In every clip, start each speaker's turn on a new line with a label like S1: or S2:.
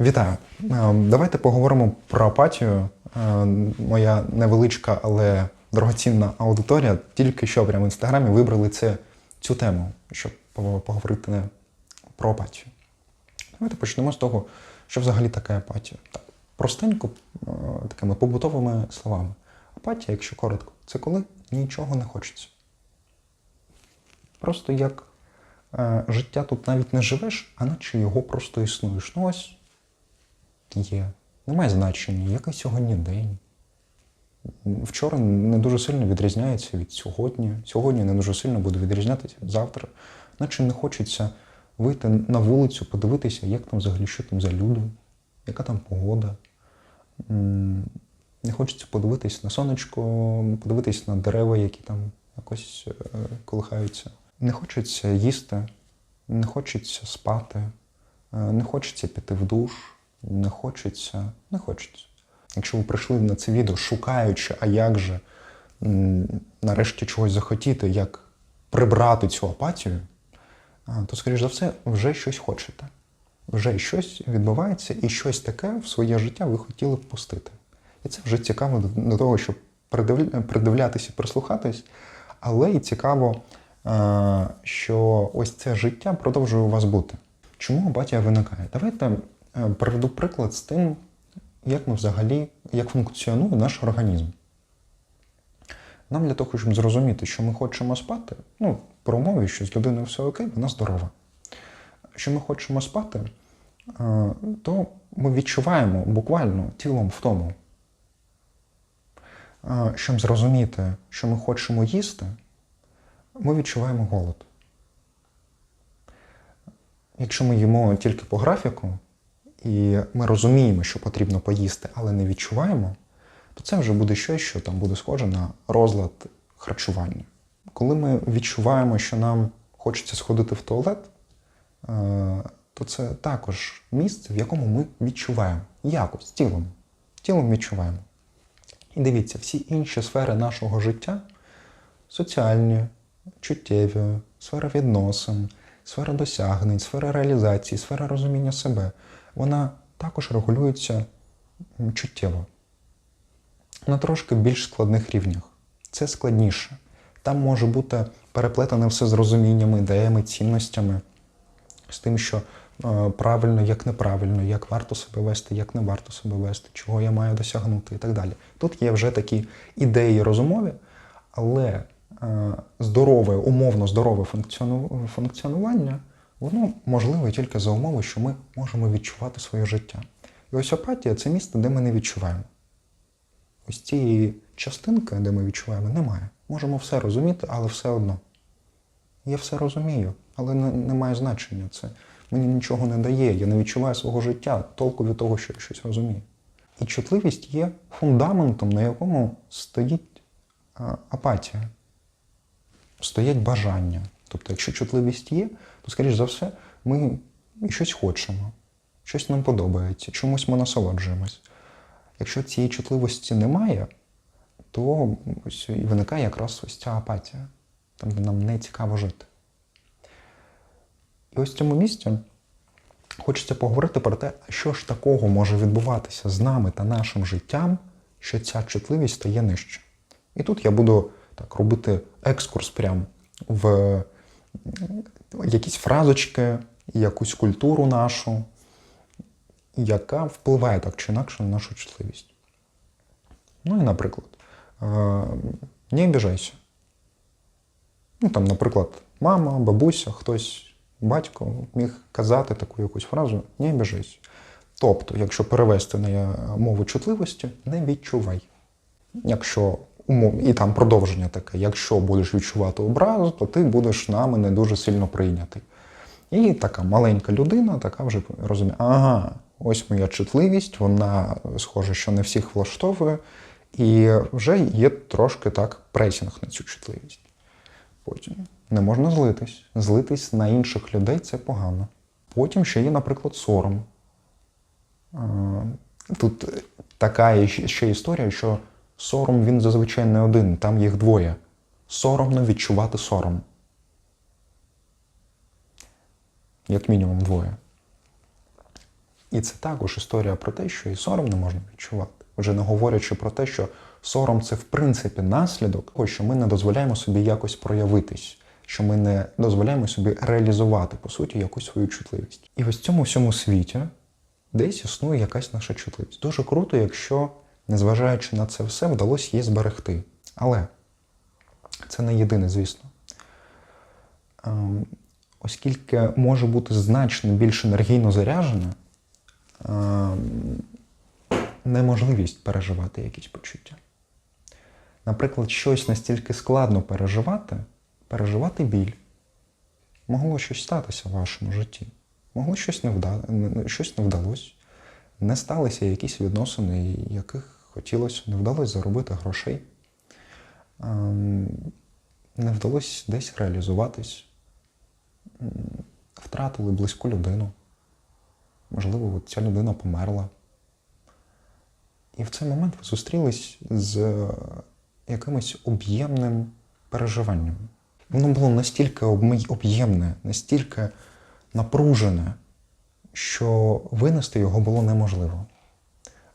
S1: Вітаю. Е, Давайте поговоримо про апатію. Е, Моя невеличка, але дорогоцінна аудиторія тільки що прямо в інстаграмі вибрали це, цю тему, щоб поговорити про апатію. Давайте почнемо з того, що взагалі таке апатія. Так, простенько, е, такими побутовими словами. Апатія, якщо коротко, це коли нічого не хочеться. Просто як життя тут навіть не живеш, а наче його просто існуєш. Ну ось є. Немає значення, який сьогодні день. Вчора не дуже сильно відрізняється від сьогодні. Сьогодні не дуже сильно буде відрізнятися від завтра. Наче не хочеться вийти на вулицю, подивитися, як там взагалі, що там за люди, яка там погода. Не хочеться подивитись на сонечко, подивитись на дерева, які там якось е, колихаються. Не хочеться їсти, не хочеться спати, е, не хочеться піти в душ, не хочеться, не хочеться. Якщо ви прийшли на це відео, шукаючи, а як же нарешті чогось захотіти, як прибрати цю апатію, то, скоріш за все, вже щось хочете. Вже щось відбувається, і щось таке в своє життя ви хотіли б пустити. І це вже цікаво до, того, щоб придивля- придивлятися, прислухатись, але і цікаво, що ось це життя продовжує у вас бути. Чому апатія виникає? Давайте приведу приклад з тим, як ми взагалі, як функціонує наш організм. Нам для того, щоб зрозуміти, що ми хочемо спати, ну, про умові, що з людиною все окей, вона здорова. Що ми хочемо спати, е, то ми відчуваємо буквально тілом втому. Е, Щоб зрозуміти, що ми хочемо їсти, ми відчуваємо голод. Якщо ми їмо тільки по графіку, і ми розуміємо, що потрібно поїсти, але не відчуваємо, то це вже буде щось, що там буде схоже на розлад харчування. Коли ми відчуваємо, що нам хочеться сходити в туалет, е, то це також місце, в якому ми відчуваємо якось тілом. Тілом відчуваємо. І дивіться, всі інші сфери нашого життя соціальні, чуттєві, сфера відносин, сфера досягнень, сфера реалізації, сфера розуміння себе, вона також регулюється чуттєво на трошки більш складних рівнях. Це складніше. Там може бути переплетене все з розуміннями, ідеями, цінностями, з тим, що е, правильно, як неправильно, як варто себе вести, як не варто себе вести, чого я маю досягнути і так далі. Тут є вже такі ідеї розумові, але е, здорове, умовно здорове функціону- функціонування, воно можливе тільки за умови, що ми можемо відчувати своє життя. І ось апатія це місце, де ми не відчуваємо. Ось цієї частинки, де ми відчуваємо, немає. Можемо все розуміти, але все одно. Я все розумію, але не, не має значення. Це мені нічого не дає. Я не відчуваю свого життя, толку від того, що я щось розумію. І чутливість є фундаментом, на якому стоїть апатія, стоять бажання. Тобто, якщо чутливість є, то, скоріш за все, ми щось хочемо, щось нам подобається, чомусь ми насолоджуємось. Якщо цієї чутливості немає, то ось виникає якраз ось ця апатія, там, де нам не цікаво жити. І ось в цьому місці хочеться поговорити про те, що ж такого може відбуватися з нами та нашим життям, що ця чутливість стає нижче. І тут я буду так робити екскурс прям в якісь фразочки, якусь культуру нашу, яка впливає так чи інакше на нашу чутливість. Ну і, наприклад, е, не обіжайся. Ну, там, наприклад, мама, бабуся, хтось, батько міг казати таку якусь фразу не обіжайся. Тобто, якщо перевести на мову чутливості, не відчувай. Якщо умов, і там продовження таке, якщо будеш відчувати образу, то ти будеш нами не дуже сильно прийнятий. І така маленька людина, така вже розуміє, ага, ось моя чутливість, вона схоже, що не всіх влаштовує, і вже є трошки так пресінг на цю чутливість. Потім не можна злитись. Злитись на інших людей це погано. Потім ще є, наприклад, сором. Тут така ще історія, що сором він зазвичай не один, там їх двоє. Соромно відчувати сором. Як мінімум двоє. І це також історія про те, що і сором не можна відчувати. Вже не говорячи про те, що сором це в принципі наслідок того, що ми не дозволяємо собі якось проявитись, що ми не дозволяємо собі реалізувати по суті якусь свою чутливість. І ось в цьому всьому світі десь існує якась наша чутливість. Дуже круто, якщо, незважаючи на це все, вдалося її зберегти. Але це не єдине, звісно. Ем, Оскільки може бути значно більш енергійно заряджена ем, неможливість переживати якісь почуття. Наприклад, щось настільки складно переживати, переживати біль. Могло щось статися в вашому житті. Могло щось не, вда... щось не вдалося. Не сталися якісь відносини, яких хотілося, не вдалося заробити грошей. Ем, Не вдалося десь реалізуватись. Втратили близьку людину. Можливо, ця людина померла. І в цей момент ви зустрілись з якимось об'ємним переживанням. Воно було настільки об'ємне, настільки напружене, що винести його було неможливо.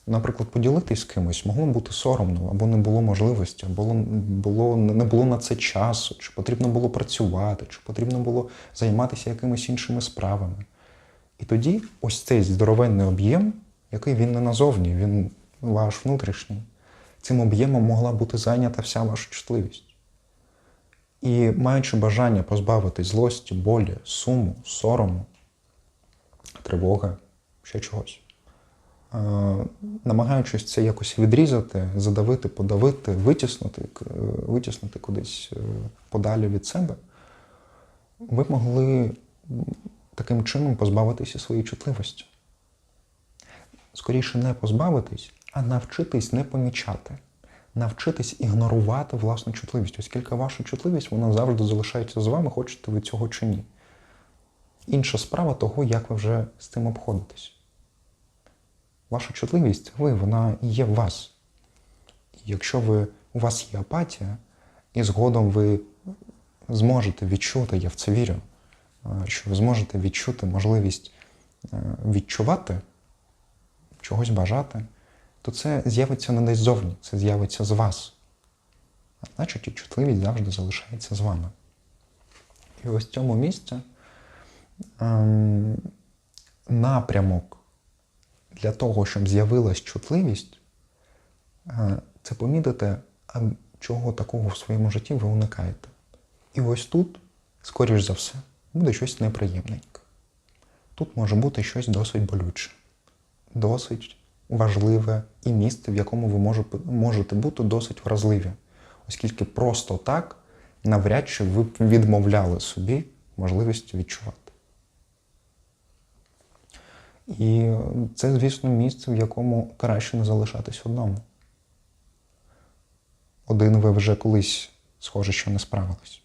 S1: Наприклад, поділитись кимось могло бути соромно, або не було можливості, або було, не було на це часу, чи потрібно було працювати, чи потрібно було займатися якимись іншими справами. І тоді ось цей здоровенний об'єм, який він не назовні, він ваш внутрішній, цим об'ємом могла бути зайнята вся ваша чутливість. І маючи бажання позбавитись злості, болі, суму, сорому, тривоги, ще чогось, намагаючись це якось відрізати, задавити, подавити, витіснути, е, витіснути кудись е, подалі від себе, ви могли таким чином позбавитися своєї чутливості. Скоріше не позбавитись, а навчитись не помічати, навчитись ігнорувати власну чутливість, оскільки ваша чутливість вона завжди залишається з вами, хочете ви цього чи ні. Інша справа того, як ви вже з цим обходитесь. Ваша чутливість ви, вона є в вас. І якщо ви, у вас є апатія, і згодом ви зможете відчути, я в це вірю, що ви зможете відчути можливість е, відчувати, чогось бажати, то це з'явиться не десь зовні, це з'явиться з вас. А значить, і чутливість завжди залишається з вами. І ось в цьому місці ем, напрямок для того, щоб з'явилась чутливість, е, це помітити, чого такого в своєму житті ви уникаєте. І ось тут, скоріш за все, буде щось неприємненьке. Тут може бути щось досить болюче, досить важливе і місце, в якому ви можете бути досить вразливі, оскільки просто так навряд чи ви відмовляли собі можливість відчувати. І це, звісно, місце, в якому краще не залишатись одному. Один ви вже колись, схоже, що не справились.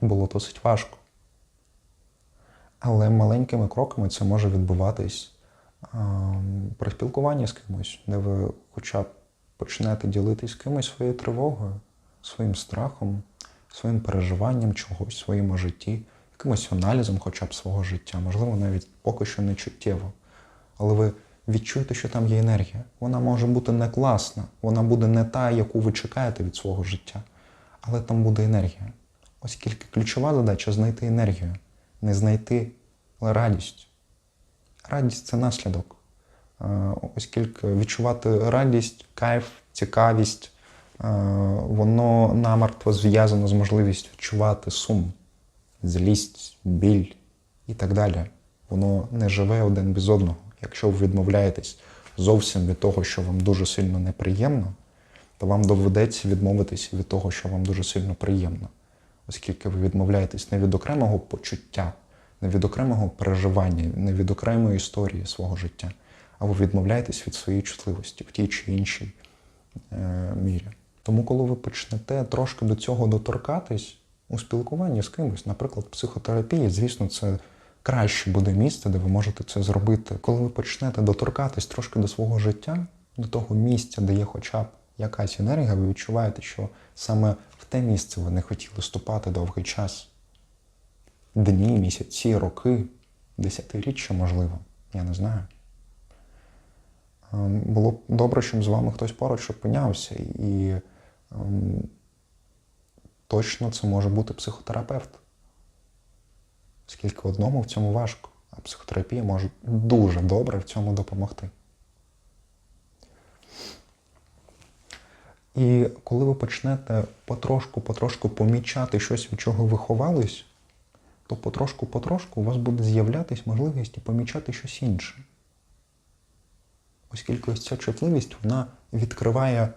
S1: Було досить важко. Але маленькими кроками це може відбуватись при спілкуванні з кимось, де ви хоча б почнете ділитись кимось своєю тривогою, своїм страхом, своїм переживанням чогось своєму житті, якимось аналізом хоча б свого життя, можливо, навіть поки що не чуттєво. Але ви відчуєте, що там є енергія. Вона може бути не класна, вона буде не та, яку ви чекаєте від свого життя, але там буде енергія. Оскільки ключова задача знайти енергію, не знайти радість. Радість це наслідок. Оскільки відчувати радість, кайф, цікавість, воно намертво зв'язано з можливістю відчувати сум, злість, біль і так далі. Воно не живе один без одного. Якщо ви відмовляєтесь зовсім від того, що вам дуже сильно неприємно, то вам доведеться відмовитися від того, що вам дуже сильно приємно, оскільки ви відмовляєтесь не від окремого почуття, не від окремого переживання, не від окремої історії свого життя, а ви відмовляєтесь від своєї чутливості в тій чи іншій е, мірі. Тому, коли ви почнете трошки до цього доторкатись у спілкуванні з кимось, наприклад, психотерапії, звісно, це краще буде місце, де ви можете це зробити. Коли ви почнете доторкатись трошки до свого життя, до того місця, де є хоча б якась енергія, ви відчуваєте, що саме в те місце ви не хотіли ступати довгий час. Дні, місяці, роки, десятиріччя, можливо, я не знаю. Ем, Було б добре, щоб з вами хтось поруч опинявся, і ем, точно це може бути психотерапевт. Оскільки одному в цьому важко, а психотерапія може дуже добре в цьому допомогти. І коли ви почнете потрошку-потрошку помічати щось, від чого ви ховались, то потрошку-потрошку у вас буде з'являтись можливість помічати щось інше. Оскільки ось ця чутливість вона відкриває е,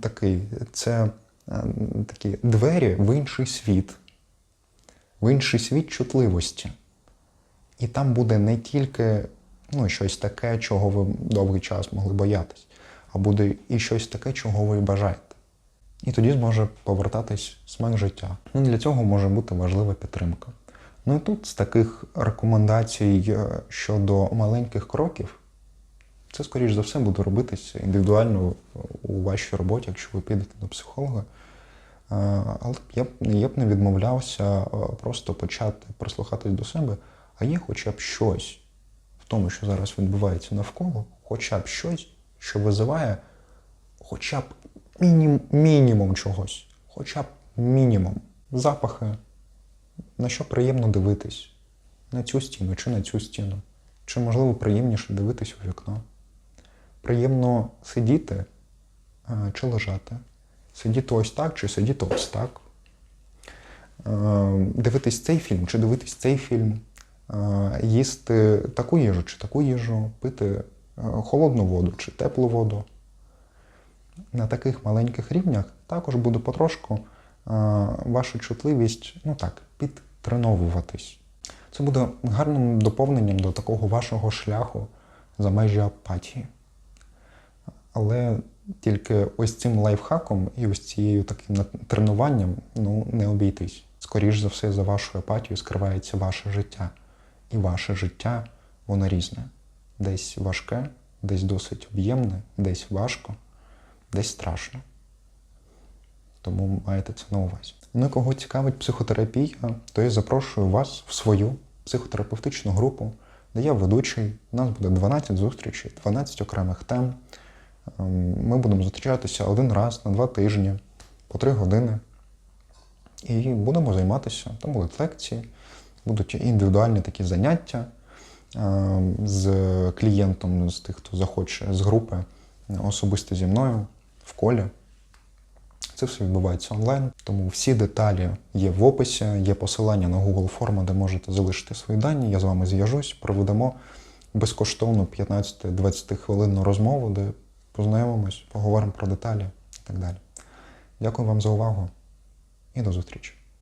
S1: такий, це, такі двері в інший світ, в інший світ чутливості. І там буде не тільки ну, щось таке, чого ви довгий час могли боятись, а буде і щось таке, чого ви бажаєте. І тоді зможе повертатись смак життя. Ну, для цього може бути важлива підтримка. Ну і тут з таких рекомендацій е, щодо маленьких кроків, це, скоріш за все, буде робитися індивідуально у вашій роботі, якщо ви підете до психолога. Але я б, я б не відмовлявся е, просто почати прислухатись до себе, а є хоча б щось в тому, що зараз відбувається навколо, хоча б щось, що визиває хоча б мінім, мінімум чогось, хоча б мінімум. Запахи, на що приємно дивитись, на цю стіну чи на цю стіну. Чи, можливо, приємніше дивитись у вікно. Приємно сидіти е, чи лежати. Сидіти ось так, чи сидіти ось так. Е, Дивитись цей фільм, чи дивитись цей фільм, Е, їсти таку їжу, чи таку їжу, пити холодну воду чи теплу воду. На таких маленьких рівнях також буде потрошку ваша чутливість ну так, підтреновуватись. Це буде гарним доповненням до такого вашого шляху за межі апатії. Але тільки ось цим лайфхаком і ось цією таким тренуванням ну, не обійтись. Скоріш за все, за вашою апатією скривається ваше життя. І ваше життя, воно різне. Десь важке, десь досить об'ємне, десь важко, десь страшно. Тому маєте це на увазі. Ну, кого цікавить психотерапія, то я запрошую вас в свою психотерапевтичну групу, де я ведучий. У нас буде 12 зустрічей, 12 окремих тем. Ем, Ми будемо зустрічатися один раз на два тижні, по три години. І будемо займатися. Там будуть лекції, будуть індивідуальні такі заняття е, з клієнтом, з тих, хто захоче з групи, особисто зі мною в колі. Це все відбувається онлайн, тому всі деталі є в описі, є посилання на Google форму, де можете залишити свої дані. Я з вами зв'яжусь, проведемо безкоштовну 15-20 хвилинну розмову, де познайомимось, поговоримо про деталі і так далі. Дякую вам за увагу і до зустрічі.